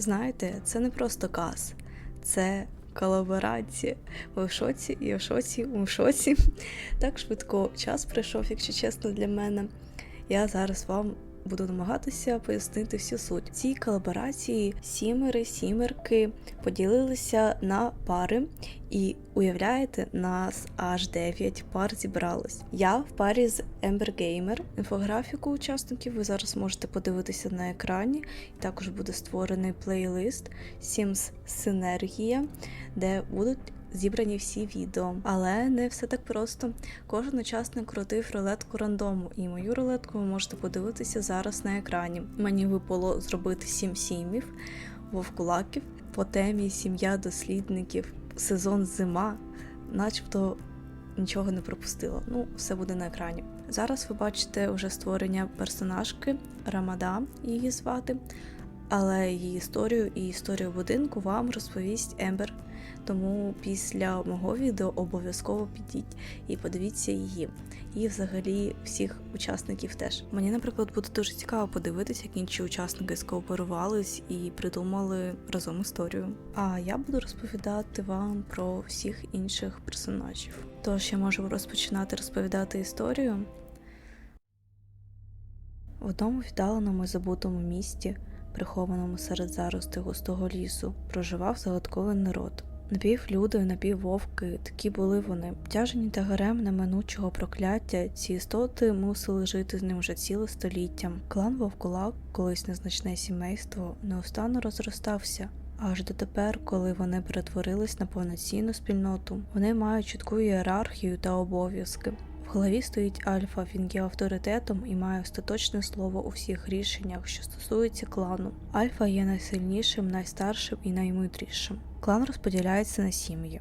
Знаєте, це не просто каз, це колаборація. Ви в шоці, я в шоці, у шоці. Так швидко час пройшов, якщо чесно, для мене. Я зараз вам буду намагатися пояснити всю суть. Цій колаборації сімери, сімерки поділилися на пари, і уявляєте, нас аж 9 пар зібралось. Я в парі з Ember Gamer. Інфографіку учасників ви зараз можете подивитися на екрані. Також буде створений плейлист Sims Синергія, де будуть зібрані всі відео. Але не все так просто. Кожен учасник крутив рулетку рандому, і мою рулетку ви можете подивитися зараз на екрані. Мені випало зробити сім сімів, вовкулаків по темі сім'я дослідників, сезон зима, начебто нічого не пропустила. Ну, все буде на екрані. Зараз ви бачите вже створення персонажки Рамада, її звати. Але її історію і історію будинку вам розповість Ембер. Тому після мого відео обов'язково підіть і подивіться її. І взагалі всіх учасників теж. Мені, наприклад, буде дуже цікаво подивитися, як інші учасники скооперувались і придумали разом історію. А я буду розповідати вам про всіх інших персонажів. Тож я можу розпочинати розповідати історію. В одному віддаленому забутому місті, прихованому серед зарости густого лісу, проживав загадковий народ. Напівлюди, напіввовки, такі були вони. Тяжені тагарем неминучого прокляття, ці істоти мусили жити з ним вже ціле століття. Клан Вовкулак, колись незначне сімейство, неустанно розростався. Аж дотепер, коли вони перетворились на повноцінну спільноту, вони мають чітку ієрархію та обов'язки. В голові стоїть Альфа, він є авторитетом і має остаточне слово у всіх рішеннях, що стосуються клану. Альфа є найсильнішим, найстаршим і наймудрішим. Клан розподіляється на сім'ї.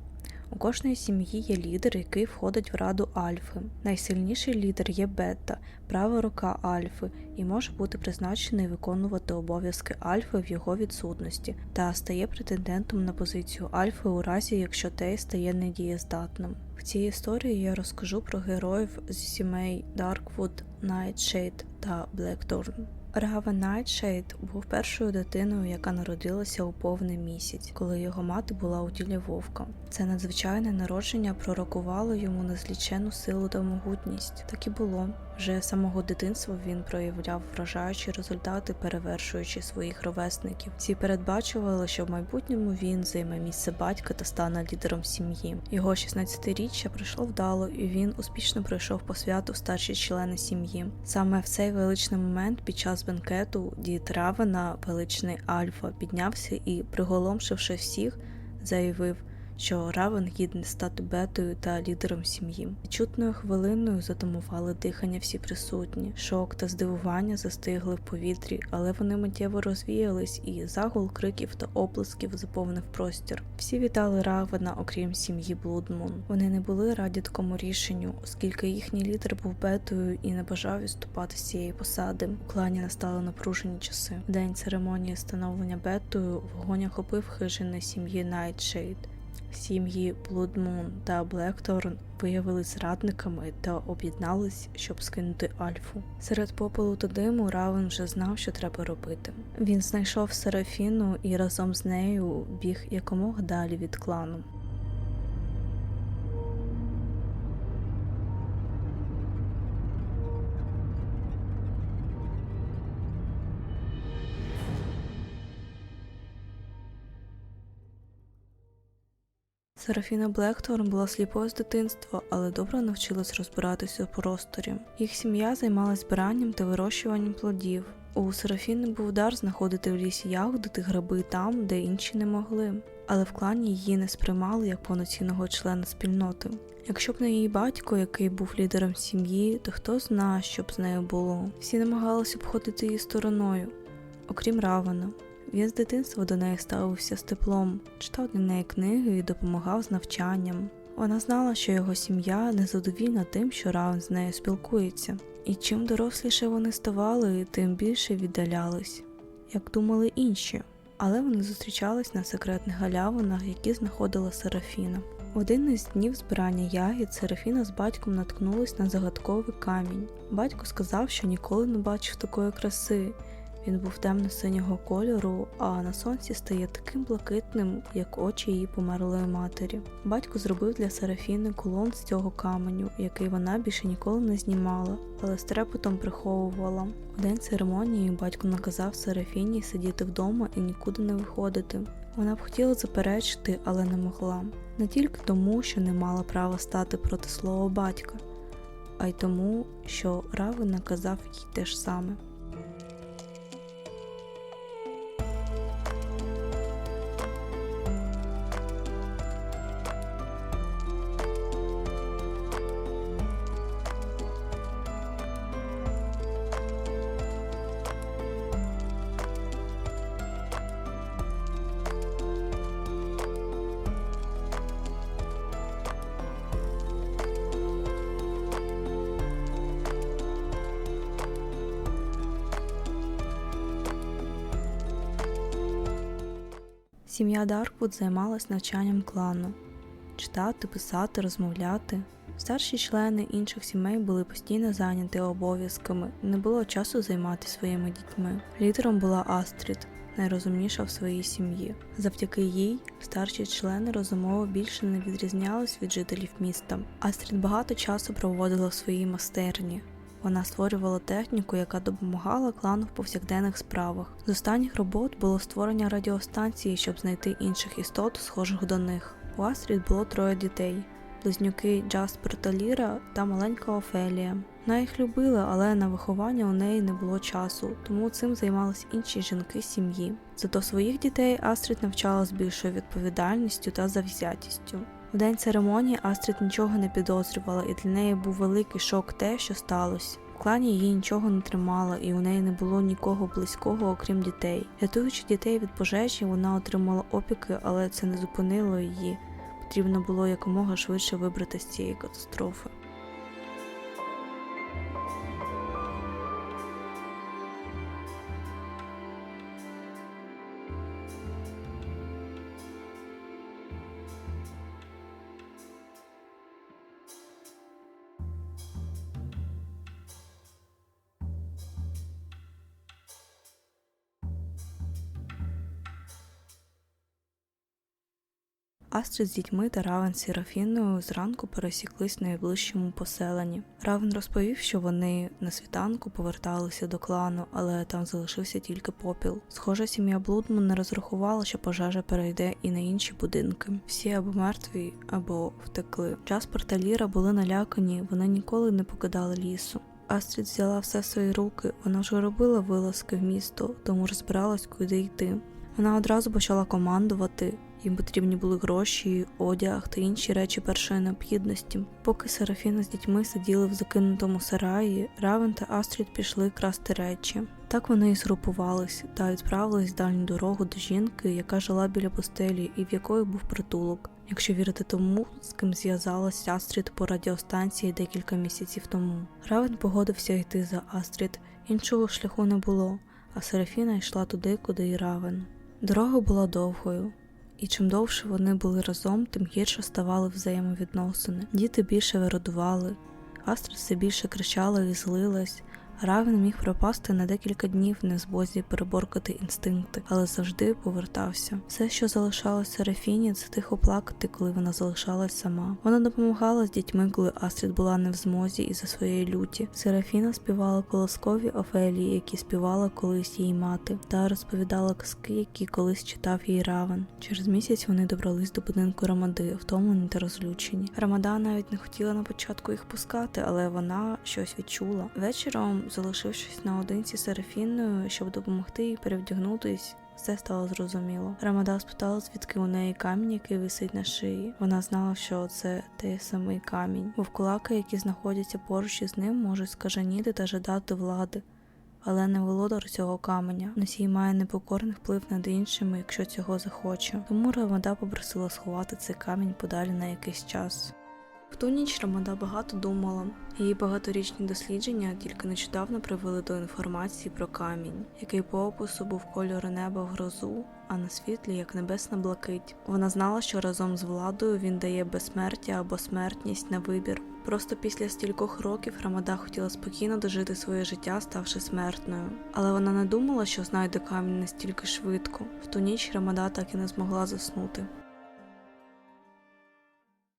У кожної сім'ї є лідер, який входить в раду Альфи. Найсильніший лідер є Бета, права рука Альфи, і може бути призначений виконувати обов'язки Альфи в його відсутності, та стає претендентом на позицію Альфи у разі, якщо той стає недієздатним. В цій історії я розкажу про героїв з сімей Darkwood, Nightshade та Blackthorn. Равен Найтшейд був першою дитиною, яка народилася у повний місяць, коли його мати була у тілі вовка. Це надзвичайне народження пророкувало йому незлічену силу та могутність. Так і було. Вже з самого дитинства він проявляв вражаючі результати, перевершуючи своїх ровесників. Ці передбачували, що в майбутньому він займе місце батька та стане лідером сім'ї. Його 16-річчя пройшло вдало, і він успішно пройшов по святу старші члени сім'ї. Саме в цей величний момент під час бенкету дід Равена, величний Альфа, піднявся і, приголомшивши всіх, заявив що Равен гідний стати бетою та лідером сім'ї. Чутною хвилиною затамували дихання всі присутні. Шок та здивування застигли в повітрі, але вони миттєво розвіялись, і загул криків та оплесків заповнив простір. Всі вітали Равена, окрім сім'ї Блудмун. Вони не були раді такому рішенню, оскільки їхній лідер був бетою і не бажав відступати з цієї посади. У клані настали напружені часи. День церемонії становлення бетою вогонь охопив хижини сім'ї Найтшейд. Сім'ї Блудмун та Блекторн виявились зрадниками та об'єднались, щоб скинути Альфу. Серед попелу та диму Равен вже знав, що треба робити. Він знайшов Серафіну і разом з нею біг якомога далі від клану. Серафіна Блекторн була сліпою з дитинства, але добре навчилась розбиратися у просторі. Їх сім'я займалась збиранням та вирощуванням плодів. У Серафіни був дар знаходити в лісі ягоди та гриби там, де інші не могли. Але в клані її не сприймали як повноцінного члена спільноти. Якщо б не її батько, який був лідером сім'ї, то хто знає, що б з нею було. Всі намагалися обходити її стороною, окрім Равана. Він з дитинства до неї ставився з теплом, читав для неї книги і допомагав з навчанням. Вона знала, що його сім'я незадовільна тим, що Равен з нею спілкується, і чим доросліше вони ставали, тим більше віддалялись, як думали інші. Але вони зустрічались на секретних галявинах, які знаходила Серафіна. В один із днів збирання ягід Серафіна з батьком наткнулись на загадковий камінь. Батько сказав, що ніколи не бачив такої краси, Він був темно-синього кольору, а на сонці стає таким блакитним, як очі її померлої матері. Батько зробив для Серафіни кулон з цього каменю, який вона більше ніколи не знімала, але з приховувала. У день церемонії батько наказав Серафіні сидіти вдома і нікуди не виходити. Вона б хотіла заперечити, але не могла. Не тільки тому, що не мала права стати проти слова батька, а й тому, що Равен наказав їй те ж саме. Сім'я Дарквуд займалась навчанням клану читати, писати, розмовляти. Старші члени інших сімей були постійно зайняті обов'язками, не було часу займатися своїми дітьми. Лідером була Астрід, найрозумніша в своїй сім'ї. Завдяки їй старші члени розумово більше не відрізнялись від жителів міста. Астрід багато часу проводила в своїй майстерні. Вона створювала техніку, яка допомагала клану в повсякденних справах. З останніх робот було створення радіостанції, щоб знайти інших істот, схожих до них. У Астрід було троє дітей: близнюки Джаспер та Ліра та маленька Офелія. Вона їх любила, але на виховання у неї не було часу, тому цим займались інші жінки сім'ї. Зато своїх дітей Астрід навчала з більшою відповідальністю та завзятістю. У день церемонії Астрид нічого не підозрювала, і для неї був великий шок те, що сталося. В клані її нічого не тримало, і у неї не було нікого близького, окрім дітей. Рятуючи дітей від пожежі, вона отримала опіки, але це не зупинило її. Потрібно було якомога швидше вибрати з цієї катастрофи. Астрид з дітьми та Равен з Серафіною зранку пересіклись в найближчому поселенні. Равен розповів, що вони на світанку поверталися до клану, але там залишився тільки попіл. Схоже, сім'я Блудман не розрахувала, що пожежа перейде і на інші будинки. Всі або мертві, або втекли. Джаспер та Ліра були налякані, вони ніколи не покидали лісу. Астрід взяла все в свої руки, вона вже робила вилазки в місто, тому розбиралась, куди йти. Вона одразу почала командувати. Їм потрібні були гроші, одяг та інші речі першої необхідності. Поки Серафіна з дітьми сиділи в закинутому сараї, Равен та Астрід пішли красти речі. Так вони і згрупувались та відправились в дальню дорогу до жінки, яка жила біля постелі і в якої був притулок. Якщо вірити тому, з ким зв'язалась Астрід по радіостанції декілька місяців тому. Равен погодився йти за Астрід, іншого шляху не було, а Серафіна йшла туди, куди й Равен. Дорога була довгою, і чим довше вони були разом, тим гірше ставали взаємовідносини. Діти більше виродували, Астрид все більше кричала і злилась. Равен міг пропасти на декілька днів в незбозі переборкати інстинкти, але завжди повертався. Все, що залишалось Серафіні, це тихо плакати, коли вона залишалась сама. Вона допомагала з дітьми, коли Астрід була не в змозі із за своєї люті. Серафіна співала колоскові Офелії, які співала колись її мати, та розповідала казки, які колись читав їй Равен. Через місяць вони добрались до будинку Рамади, втомлені та розлючені. Рамада навіть не хотіла на початку їх пускати, але вона щось відчула. Вечором залишившись наодинці з Серафіною, щоб допомогти їй перевдягнутись. Все стало зрозуміло. Рамада спитала, звідки у неї камінь, який висить на шиї. Вона знала, що це той самий камінь. Вовкулаки, які знаходяться поруч із ним, можуть скаженіти та жадати влади, але не володар цього каменя. Носій має непокорний вплив над іншими, якщо цього захоче. Тому Рамада попросила сховати цей камінь подалі на якийсь час. В ту ніч Рамада багато думала. Її багаторічні дослідження тільки нещодавно привели до інформації про камінь, який по опису був кольору неба в грозу, а на світлі як небесна блакить. Вона знала, що разом з владою він дає безсмертя або смертність на вибір. Просто після стількох років Рамада хотіла спокійно дожити своє життя, ставши смертною. Але вона не думала, що знайде камінь настільки швидко. В ту ніч Рамада так і не змогла заснути.